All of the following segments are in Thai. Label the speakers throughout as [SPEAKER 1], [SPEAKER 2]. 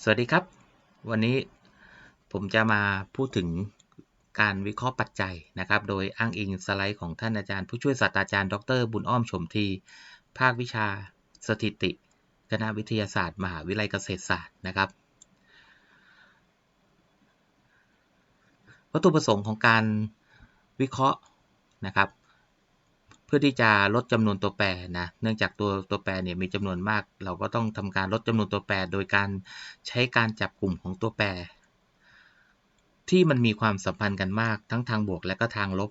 [SPEAKER 1] สวัสดีครับ วันนี้ผมจะมาพูดถึงการวิเคราะห์ปัจจัยนะครับ โดยอ้างอิงสไลด์ของท่านอาจารย์ ผู้ช่วยศาสตราจารย์ ดร บุญอ้อมชมที ภาควิชาสถิติ คณะวิทยาศาสตร์ มหาวิทยาลัยเกษตรศาสตร์นะครับ วัตถุประสงค์ของการวิเคราะห์นะครับ พื่อที่จะลดจำนวนตัวแปรนะ เนื่องจากตัวตัวแปรเนี่ยมีจำนวนมาก เราก็ต้องทำการลดจำนวนตัวแปร โดยการใช้การจับกลุ่มของตัวแปร ที่มันมีความสัมพันธ์กันมากทั้งทางบวกและก็ทางลบ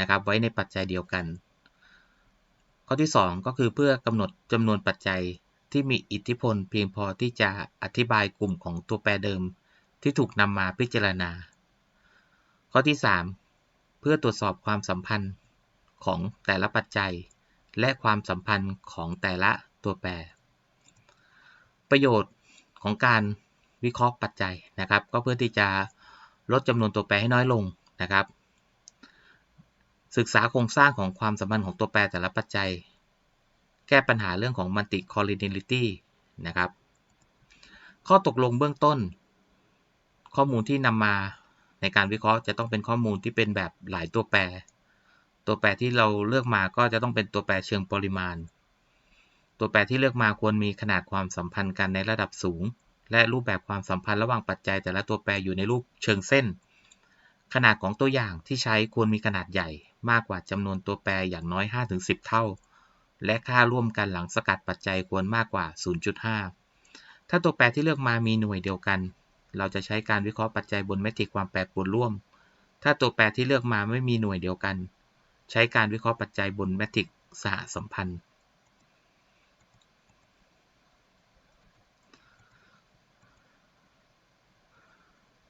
[SPEAKER 1] นะครับ ไว้ในปัจจัยเดียวกัน ข้อที่ 2 ก็คือเพื่อกำหนดจำนวนปัจจัยที่มีอิทธิพล เพียงพอที่จะอธิบายกลุ่มของตัวแปรเดิม ที่ถูกนำมาพิจารณา ข้อที่ 3 เพื่อตรวจสอบความสัมพันธ์ ของแต่ละปัจจัย และความสัมพันธ์ของแต่ละตัวแปร ประโยชน์ของการวิเคราะห์ปัจจัยนะครับ ก็เพื่อที่จะลดจำนวนตัวแปรให้น้อยลงนะครับ ศึกษาโครงสร้างของความสัมพันธ์ของตัวแปรแต่ละปัจจัย แก้ปัญหาเรื่องของ multi collinearity นะครับ ข้อตกลงเบื้องต้น ข้อมูลที่นำมาในการวิเคราะห์จะต้องเป็นข้อมูลที่เป็นแบบหลายตัวแปร ตัวแปรที่เราเลือกมาก็จะต้องเป็นตัวแปรเชิงปริมาณ ตัวแปรที่เลือกมาควรมีขนาดความสัมพันธ์กันในระดับสูง และรูปแบบความสัมพันธ์ระหว่างปัจจัย แต่ละตัวแปรอยู่ในรูปเชิงเส้น ขนาดของตัวอย่างที่ใช้ควรมีขนาดใหญ่ มากกว่าจำนวนตัวแปรอย่างน้อย 5-10 เท่า และค่าร่วมกันหลังสกัดปัจจัยควรมากกว่า 0.5 ถ้าตัวแปรที่เลือกมามีหน่วยเดียวกัน เราจะใช้การวิเคราะห์ปัจจัยบนแมทริกความแปรปรวนร่วม ถ้าตัวแปรที่เลือกมาไม่มีหน่วยเดียวกัน ใช้การวิเคราะห์ปัจจัยบนแมทริกสหสัมพันธ์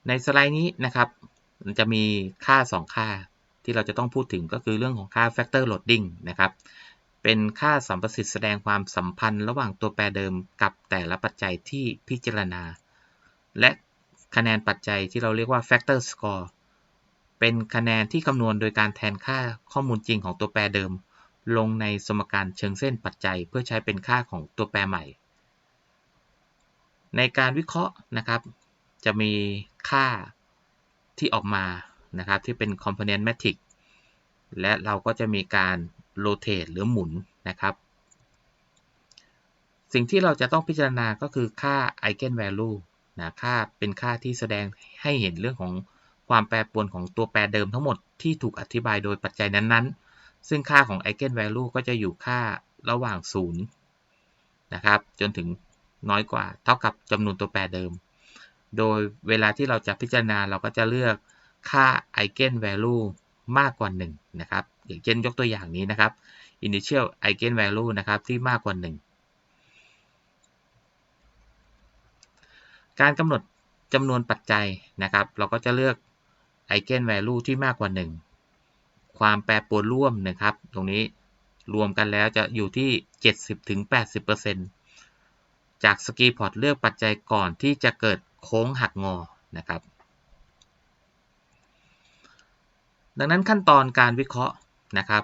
[SPEAKER 1] ในสไลด์นี้นะครับ มันจะมีค่า 2 ค่าที่เราจะต้องพูดถึงก็คือเรื่องของค่า factor loading นะครับ เป็นค่าสัมประสิทธิ์แสดงความสัมพันธ์ระหว่างตัวแปรเดิมกับแต่ละปัจจัยที่พิจารณา และคะแนนปัจจัยที่เราเรียกว่า factor score เป็นคะแนนที่คำนวณโดยการแทนค่าข้อมูลจริงของตัวแปรเดิม ลงในสมการเชิงเส้นปัจจัย เพื่อใช้เป็นค่าของตัวแปรใหม่ ในการวิเคราะห์นะครับ จะมีค่าที่ออกมานะครับที่เป็น component matrix และเราก็จะมีการ rotate หรือหมุนนะครับ สิ่งที่เราจะต้องพิจารณาก็คือค่า eigen value นะค่าเป็นค่าที่แสดงให้เห็นเรื่องของ ความแปรปรวนของตัวแปรเดิมทั้งหมดที่ถูกอธิบายโดยปัจจัยนั้นๆ ซึ่งค่าของ eigen value ก็จะอยู่ค่าระหว่าง 0 นะครับ จนถึงน้อยกว่า เท่ากับจำนวนตัวแปรเดิม โดยเวลาที่เราจะพิจารณาเราก็จะเลือกค่า eigen value มากกว่า 1 นะครับ อย่างเช่นยกตัวอย่างนี้นะครับ initial eigen value นะครับที่มากกว่า 1 การกำหนดจำนวนปัจจัยนะครับ เราก็จะเลือก eigen value ที่มากกว่า 1 ความแปรปรวนร่วมนะครับ ตรงนี้รวมกันแล้วจะอยู่ที่ 70-80%จากสกีพอร์ตเลือกปัจจัยก่อนที่จะเกิดโค้งหักงอนะครับ ดังนั้นขั้นตอนการวิเคราะห์นะครับ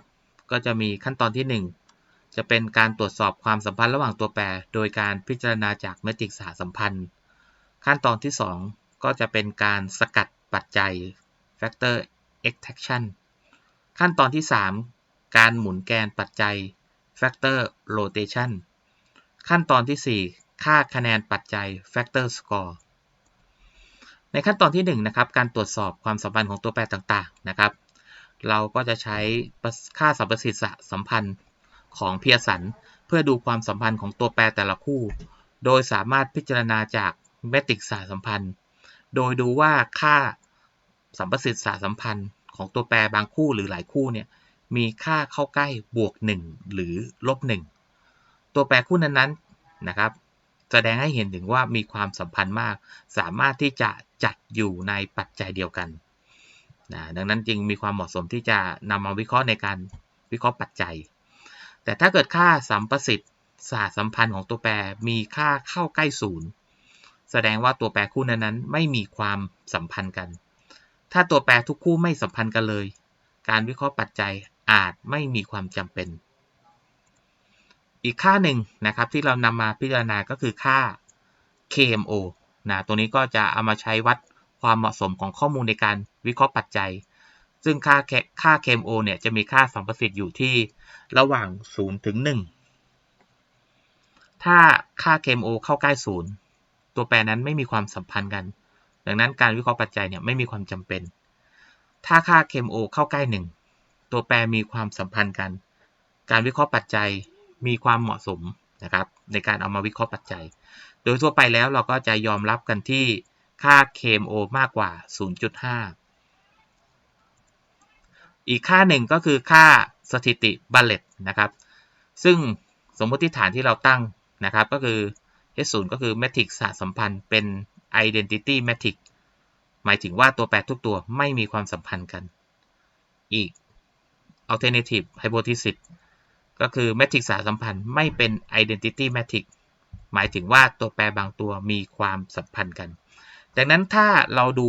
[SPEAKER 1] ก็จะมีขั้นตอนที่ 1 จะเป็นการตรวจสอบความสัมพันธ์ระหว่างตัวแปร โดยการพิจารณาจากแมทริกสหสัมพันธ์ ขั้นตอนที่ 2 ก็จะเป็นการสกัดปัจจัย factor extraction ขั้นตอนที่ 3 การหมุนแกนปัจจัย factor rotation ขั้นตอนที่ 4 ค่าคะแนนปัจจัย factor score ในขั้นตอนที่1นะครับการตรวจสอบความสัมพันธ์ของตัวแปรต่างๆนะครับ เราก็จะใช้ค่าสัมประสิทธิ์สัมพันธ์ของเพียสัน เพื่อดูความสัมพันธ์ของตัวแปรแต่ละคู่ โดยสามารถพิจารณาจากแมทริกสหสัมพันธ์ โดยดูว่าค่า สัมประสิทธิ์สหสัมพันธ์ของตัวแปรบางคู่หรือหลายคู่เนี่ยมีค่าเข้าใกล้บวก 1 หรือลบ 1 ตัวแปรคู่นั้นๆนะครับ แสดงให้เห็นถึงว่ามีความสัมพันธ์มาก สามารถที่จะจัดอยู่ในปัจจัยเดียวกันนะดังนั้นจึงมีความเหมาะสมที่จะนำมาวิเคราะห์ในการวิเคราะห์ปัจจัย แต่ถ้าเกิดค่าสัมประสิทธิ์สหสัมพันธ์ของตัวแปรมีค่าเข้าใกล้ศูนย์แสดงว่าตัวแปรคู่นั้นๆ ไม่มีความสัมพันธ์กัน ถ้าตัวแปรทุกคู่ไม่สัมพันธ์กันเลย การวิเคราะห์ปัจจัยอาจไม่มีความจำเป็น อีกค่าหนึ่งนะครับที่เรานำมาพิจารณาก็คือค่า KMO นะตัวนี้ก็จะเอามาใช้วัดความเหมาะสมของข้อมูลในการวิเคราะห์ปัจจัย ซึ่งค่าค่า KMO เนี่ยจะมีค่าสัมประสิทธิ์อยู่ที่ระหว่าง 0 ถึง 1 ถ้าค่า KMO เข้าใกล้ 0 ตัวแปรนั้นไม่มีความสัมพันธ์กัน ดังนั้นการวิเคราะห์ปัจจัยเนี่ยไม่มีความจำเป็น ถ้าค่า KMO เข้าใกล้ 1 ตัวแปรมีความสัมพันธ์กัน การวิเคราะห์ปัจจัยมีความเหมาะสมนะครับในการเอามาวิเคราะห์ปัจจัย โดยทั่วไปแล้วเราก็จะยอมรับกันที่ค่า KMO มากกว่า 0.5 อีกค่าหนึ่งก็คือค่าสถิติบัลเลตนะครับซึ่งสมมติฐานที่เราตั้งนะครับก็คือ H0 ก็คือ Matrix สสัมพันธ์เป็น Identity Matrix หมายถึงว่าตัวแปรทุกตัวไม่มีความสัมพันธ์กัน อีก Alternative Hypothesis ก็คือ Matrix สาสัมพันธ์ไม่เป็น Identity Matrix หมายถึงว่าตัวแปรบางตัวมีความสัมพันธ์กัน ดังนั้นถ้าเราดู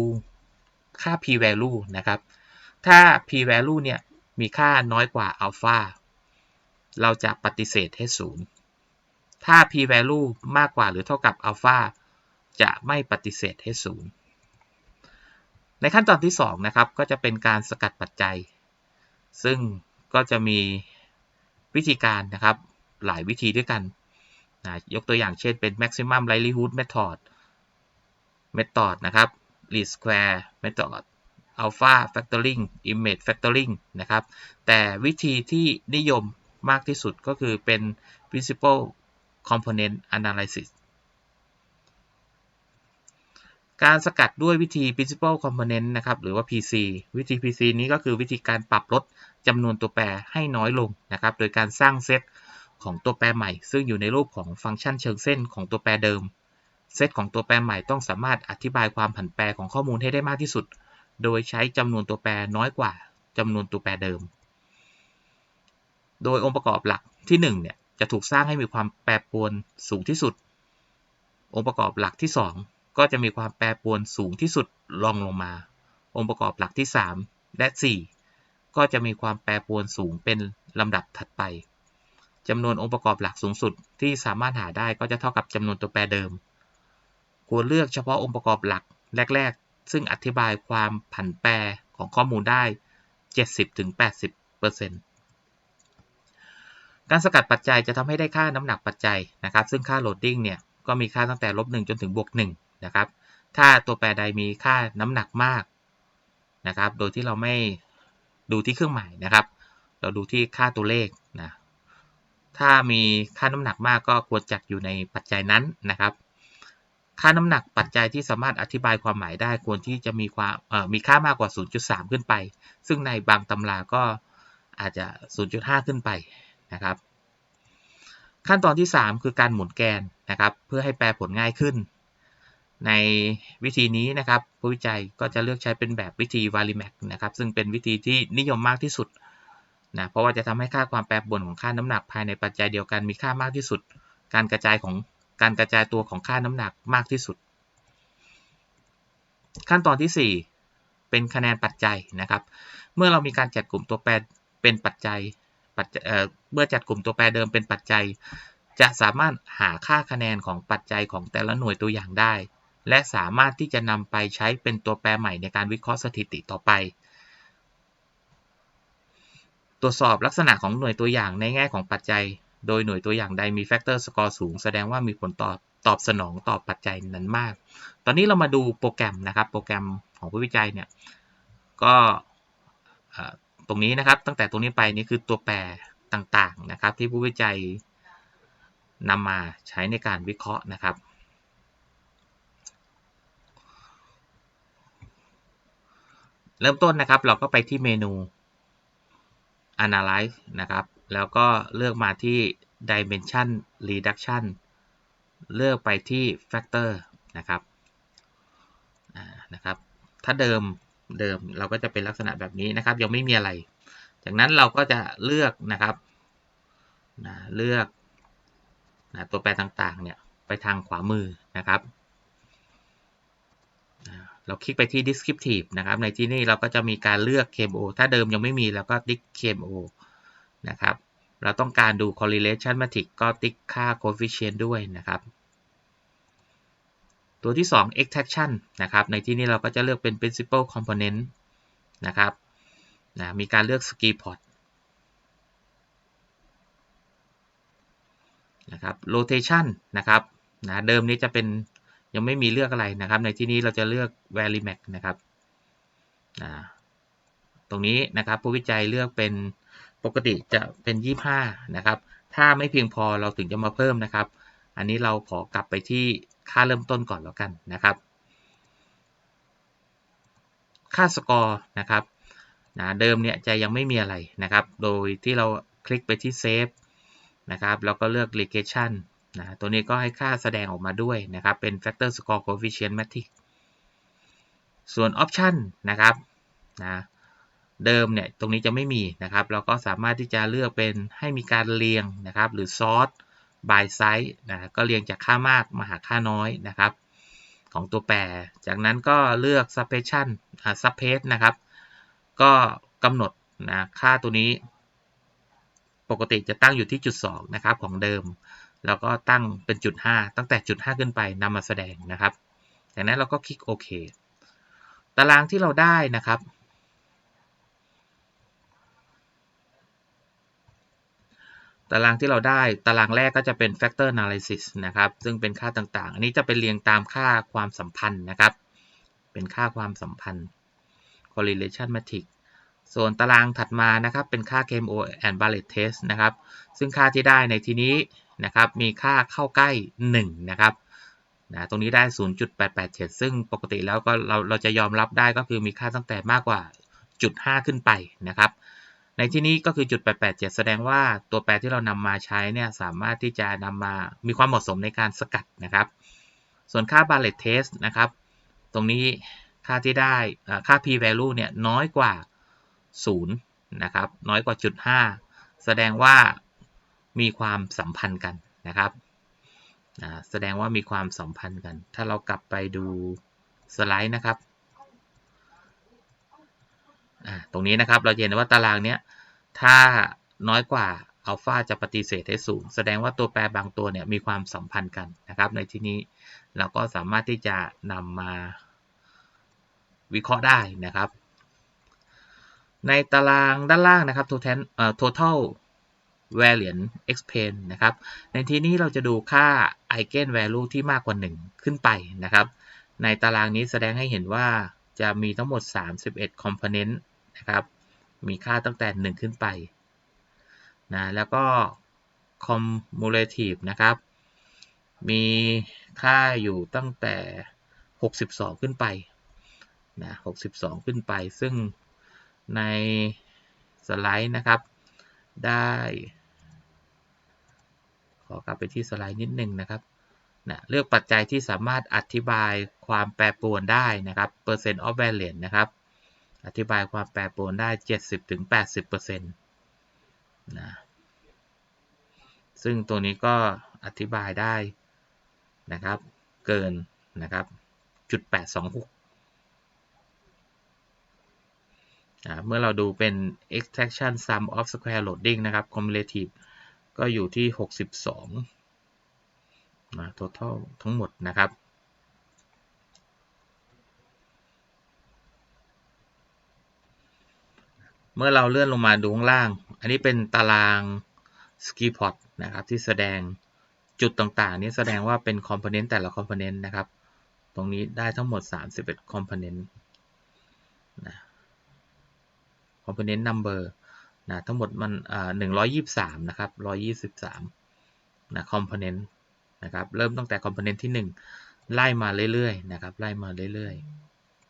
[SPEAKER 1] ค่า p value นะครับ ถ้า p value เนี่ยมีค่าน้อยกว่า alpha เราจะปฏิเสธ H0 ถ้า p value มากกว่าหรือเท่ากับ alpha จะไม่ปฏิเสธ H0 ในขั้นตอนที่2นะครับก็จะเป็นการสกัดปัจจัย ซึ่งก็จะมีวิธีการนะครับหลายวิธีด้วยกันนะยกตัวอย่างเช่นเป็น maximum likelihood method method นะครับ least square method alpha factoring image factoring นะครับ แต่วิธีที่นิยมมากที่สุดก็คือเป็น principal component analysis การสกัดด้วยวิธี principal component นะครับ หรือว่า PC วิธี PC นี้ก็คือวิธีการปรับลดจำนวนตัวแปรให้น้อยลงนะครับ โดยการสร้างเซตของตัวแปรใหม่ ซึ่งอยู่ในรูปของฟังก์ชันเชิงเส้นของตัวแปรเดิม เซตของตัวแปรใหม่ต้องสามารถอธิบายความผันแปรของข้อมูลให้ได้มากที่สุด โดยใช้จำนวนตัวแปรน้อยกว่าจำนวนตัวแปรเดิม โดยองค์ประกอบหลักที่1เนี่ยจะถูกสร้างให้มีความแปรปรวนสูงที่สุด องค์ประกอบหลักที่ 2 ก็จะมีความแปรปรวนสูงที่สุดรองลงมา องค์ประกอบหลักที่ 3 และ 4 ก็จะมีความแปรปรวนสูงเป็นลำดับถัดไปจำนวนองค์ประกอบหลักสูงสุดที่สามารถหาได้ก็จะเท่ากับจำนวนตัวแปรเดิม ควรเลือกเฉพาะองค์ประกอบหลักแรก ๆ ซึ่งอธิบายความผันแปรของข้อมูลได้ 70-80%การสกัดปัจจัยจะทำให้ได้ค่าน้ำหนักปัจจัยนะครับ ซึ่งค่าโหลดดิ้งเนี่ยก็มีค่าตั้งแต่ลบ1จนถึงบวก1 นะครับ ถ้าตัวแปรใดมีค่าน้ำหนักมากนะครับ โดยที่เราไม่ดูที่เครื่องหมายนะครับ เราดูที่ค่าตัวเลขนะ ถ้ามีค่าน้ำหนักมากก็ควรจัดอยู่ในปัจจัยนั้นนะครับ ค่าน้ำหนักปัจจัยที่สามารถอธิบายความหมายได้ควรที่จะมีความมีค่ามากกว่า 0.3 ขึ้นไป ซึ่งในบางตำราก็อาจจะ 0.5 ขึ้นไปนะครับ ขั้นตอนที่ 3 คือการหมุนแกนนะครับ เพื่อให้แปลผลง่ายขึ้น ในวิธีนี้นะครับผู้วิจัยก็จะเลือกใช้เป็นแบบวิธี v a l i m a x นะครับซึ่งเป็นวิธีที่นิยมมากที่สุดนะเพราะว่าจะทำให้ค่าความแปรปรวนของค่าน้ำหนักภายในปัจจัยเดียวกันมีค่ามากที่สุด การกระจายของการกระจายตัวของค่าน้ำหนักมากที่สุด ขั้นตอนที่ 4 เป็นคะแนนปัจจัยนะครับ เมื่อเรามีการจัดกลุ่มตัวแปรเป็นปัจจัยปัจเมื่อจัดกลุ่มตัวแปรเดิมเป็นปัจจัย จะสามารถหาค่าคะแนนของปัจจัยของแต่ละหน่วยตัวอย่างได้ และสามารถที่จะนำไปใช้เป็นตัวแปรใหม่ในการวิเคราะห์สถิติต่อไป ตรวจสอบลักษณะของหน่วยตัวอย่างในแง่ของปัจจัย โดยหน่วยตัวอย่างใดมีแฟกเตอร์สกอร์สูง แสดงว่ามีผลตอบตอบสนองต่อปัจจัยนั้นมาก ตอนนี้เรามาดูโปรแกรมนะครับ โปรแกรมของผู้วิจัยเนี่ย ก็ตรงนี้นะครับ ตั้งแต่ตรงนี้ไปนี่คือตัวแปรต่างๆนะครับ ที่ผู้วิจัยนำมาใช้ในการวิเคราะห์นะครับ เริ่มต้นนะครับ เราก็ไปที่เมนู analyze นะครับ แล้วก็เลือกมาที่ dimension reduction เลือกไปที่ factor นะครับนะครับ ถ้าเดิมเดิมเราก็จะเป็นลักษณะแบบนี้นะครับ ยังไม่มีอะไร จากนั้นเราก็จะเลือกนะครับนะเลือกนะตัวแปรต่างๆเนี่ยไปทางขวามือนะครับ เราคลิกไปที่ descriptive นะครับ ในที่นี้เราก็จะมีการเลือก KMO ถ้าเดิมยังไม่มีเราก็ติ๊ก KMO นะครับ เราต้องการดู correlation matrix ก็ติ๊กค่า coefficient ด้วยนะครับ ตัวที่ 2 extraction นะครับ ในที่นี้เราก็จะเลือกเป็น principal component นะครับนะมีการเลือก ski p o t นะครับ rotation นะครับนะเดิมนี้จะเป็น ยังไม่มีเลือกอะไรนะครับ ในที่นี้เราจะเลือก varimax นะครับตรงนี้นะครับผู้วิจัยเลือกเป็นปกติจะเป็น 25 นะครับ ถ้าไม่เพียงพอเราถึงจะมาเพิ่มนะครับ อันนี้เราขอกลับไปที่ค่าเริ่มต้นก่อนแล้วกันนะครับ ค่าสกอร์นะครับนะเดิมเนี่ยจะยังไม่มีอะไรนะครับ โดยที่เราคลิกไปที่เซฟนะครับ แล้วก็เลือก regression นะตัวนี้ก็ให้ค่าแสดงออกมาด้วยนะครับ เป็น factor score coefficient matrix ส่วน option นะครับนะเดิมเนี่ยตรงนี้จะไม่มีนะครับ เราก็สามารถที่จะเลือกเป็นให้มีการเรียงนะครับ หรือ sort by size นะก็เรียงจากค่ามากมาหาค่าน้อยนะครับ ของตัวแปร จากนั้นก็เลือก suppression suppress นะครับ ก็กำหนดนะค่าตัวนี้ ปกติจะตั้งอยู่ที่จุด2นะครับของเดิม แล้วก็ตั้งเป็นจุด 5 ตั้งแต่จุด 5 ขึ้นไปนำมาแสดงนะครับ จากนั้นเราก็คลิกโอเค ตารางที่เราได้นะครับ ตารางที่เราได้ตารางแรกก็จะเป็น factor analysis นะครับ ซึ่งเป็นค่าต่างๆ อันนี้จะเป็นเรียงตามค่าความสัมพันธ์นะครับ เป็นค่าความสัมพันธ์ correlation matrix ส่วนตารางถัดมานะครับ เป็นค่า KMO and Barrett test นะครับ ซึ่งค่าที่ได้ในที่นี้ นะครับ มีค่าเข้าใกล้ 1 นะครับนะตรงนี้ได้ 0.887 ซึ่งปกติแล้วก็เราเราจะยอมรับได้ก็คือมีค่าตั้งแต่มากกว่าจุด5ขึ้นไปนะครับ ในที่นี้ก็คือจุด887 แสดงว่าตัวแปรที่เรานำมาใช้เนี่ยสามารถที่จะนำมามีความเหมาะสมในการสกัดนะครับ ส่วนค่า Barrett test นะครับ ตรงนี้ค่าที่ได้ค่า p value เนี่ยน้อยกว่า 0 นะครับ น้อยกว่าจุด5แสดงว่า มีความสัมพันธ์กันนะครับแสดงว่ามีความสัมพันธ์กัน ถ้าเรากลับไปดูสไลด์นะครับ ตรงนี้นะครับเราเห็นว่าตารางเนี้ย ถ้าน้อยกว่าอัลฟาจะปฏิเสธให้สูงแสดงว่าตัวแปรบางตัวเนี่ยมีความสัมพันธ์กันนะครับ ในที่นี้เราก็สามารถที่จะนำมาวิเคราะห์ได้นะครับ ในตารางด้านล่างนะครับ total variance explain นะครับ ในที่นี้เราจะดูค่า eigen value ที่มากกว่า 1 ขึ้นไปนะครับ ในตารางนี้แสดงให้เห็นว่าจะมีทั้งหมด 31 component นะครับ มีค่าตั้งแต่ 1 ขึ้นไปนะแล้วก็ cumulative นะครับ มีค่าอยู่ตั้งแต่ 62 ขึ้นไปนะ62 ขึ้นไป ซึ่งในสไลด์นะครับ ได้ ขอกลับไปที่สไลด์นิดนึงนะครับนะเลือกปัจจัยที่สามารถอธิบายความแปรปรวนได้นะครับ percent of variance นนะครับ อธิบายความแปรปรวนได้ 70-80%นะซึ่งตัวนี้ก็อธิบายได้นะครับ เกินนะครับจุด826เมื่อเราดูเป็น extraction sum of square loading นะครับ cumulative ก็อยู่ที่ 62นะ total ทั้งหมดนะครับ เมื่อเราเลื่อนลงมาดูข้างล่าง อันนี้เป็นตาราง s k i p o t นะครับ ที่แสดงจุดต่างๆ นี้แสดงว่าเป็น component แต่ละ component นะครับ ตรงนี้ได้ทั้งหมด 31 component นะ component number นะทั้งหมดมันอ่า123นะครับ123นะ component นะครับเริ่มตั้งแต่ component ที่1ไล่มาเรื่อยๆนะครับไล่มาเรื่อย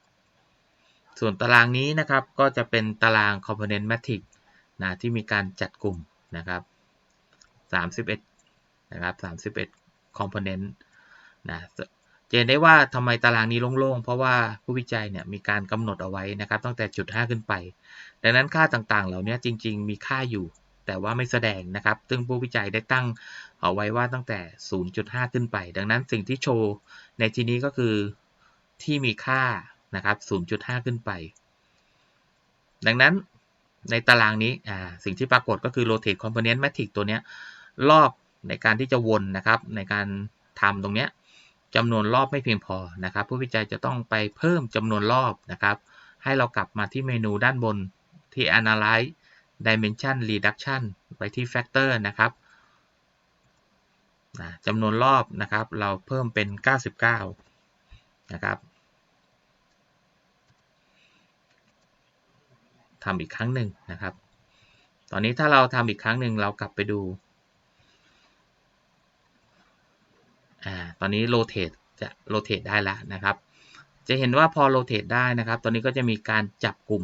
[SPEAKER 1] ๆ ส่วนตารางนี้นะครับก็จะเป็นตาราง component matrix นะที่มีการจัดกลุ่มนะครับ31นะครับ31 component นะ จะเห็นได้ว่าทำไมตารางนี้โล่งๆ เพราะว่าผู้วิจัยเนี่ยมีการกำหนดเอาไว้นะครับตั้งแต่จุด 5 ขึ้นไป ดังนั้นค่าต่างๆ เหล่านี้จริง ๆ มีค่าอยู่ แต่ว่าไม่แสดงนะครับ ซึ่งผู้วิจัยได้ตั้งเอาไว้ว่าตั้งแต่ 0.5 ขึ้นไป ดังนั้นสิ่งที่โชว์ในที่นี้ก็คือที่มีค่านะครับ 0.5 ขึ้นไป ดังนั้นในตารางนี้สิ่งที่ปรากฏก็คือ rotate component matrix ตัวนี้รอบในการที่จะวนนะครับในการทำตรงนี้ จำนวนรอบไม่เพียงพอนะครับ ผู้วิจัยจะต้องไปเพิ่มจำนวนรอบนะครับ ให้เรากลับมาที่เมนูด้านบนที่ analyze dimension reduction ไปที่ factor นะครับจำนวนรอบนะครับ เราเพิ่มเป็น 99 นะครับทำอีกครั้งหนึ่งนะครับ ตอนนี้ถ้าเราทำอีกครั้งหนึ่งเรากลับไปดู อ่าตอนนี้โรเตทจะโรเตทได้แล้วนะครับ จะเห็นว่าพอโรเตทได้นะครับ ตอนนี้ก็จะมีการจับกลุ่ม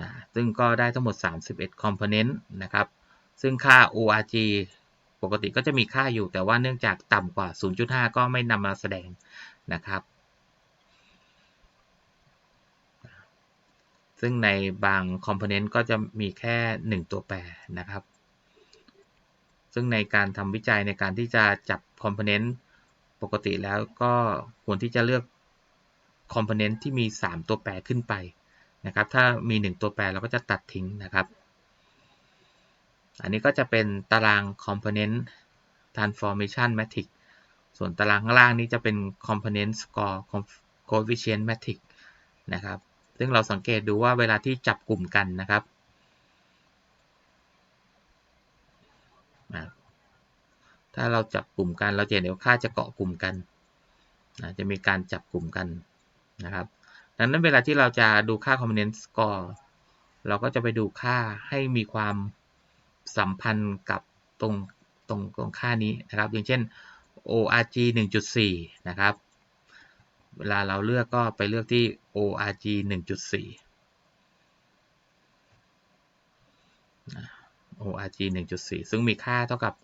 [SPEAKER 1] นะซึ่งก็ได้ทั้งหมด 31 component นะครับ ซึ่งค่า org ปกติก็จะมีค่าอยู่แต่ว่าเนื่องจากต่ำกว่า 0.5 ก็ไม่นำมาแสดงนะครับ ซึ่งในบาง component ก็จะมีแค่ 1 ตัวแปรนะครับ ซึ่งในการทำวิจัยในการที่จะจับ component ปกติแล้วก็ควรที่จะเลือก component ที่มี 3 ตัวแปรขึ้นไปนะครับ ถ้ามี 1 ตัวแปรเราก็จะตัดทิ้งนะครับ อันนี้ก็จะเป็นตาราง component transformation matrix ส่วนตารางข้างล่างนี้จะเป็น component score coefficient matrix นะครับ ซึ่งเราสังเกตดูว่าเวลาที่จับกลุ่มกันนะครับ ถ้าเราจับกลุ่มกัน เราจะเห็นว่าค่าจะเกาะกลุ่มกันนะจะมีการจับกลุ่มกันนะครับดังนั้นเวลาที่เราจะดูค่า component score เราก็จะไปดูค่าให้มีความสัมพันธ์กับตรงตรงตรงค่านี้นะครับ อย่างเช่น org 1.4 นะครับ เวลาเราเลือกก็ไปเลือกที่ org 1.4 org 1.4 ซึ่งมีค่าเท่ากับ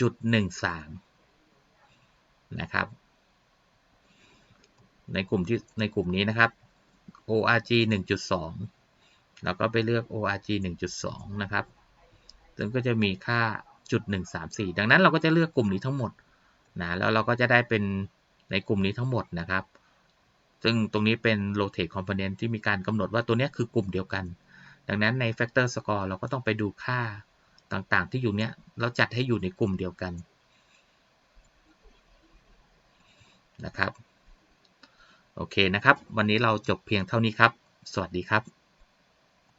[SPEAKER 1] จุด13นะครับ ในกลุ่มที่ในกลุ่มนี้นะครับ org 1.2 แล้วก็ไปเลือก org 1.2 นะครับซึ่งก็จะมีค่าจุด134 ดังนั้นเราก็จะเลือกกลุ่มนี้ทั้งหมดนะแล้วเราก็จะได้เป็นในกลุ่มนี้ทั้งหมดนะครับ ซึ่งตรงนี้เป็น rotate component ที่มีการกำหนดว่าตัวนี้คือกลุ่มเดียวกัน ดังนั้นใน factor score เราก็ต้องไปดูค่า ต่างๆ ที่อยู่เนี้ยเราจัดให้อยู่ในกลุ่มเดียวกันนะครับ โอเคนะครับ วันนี้เราจบเพียงเท่านี้ครับ สวัสดีครับ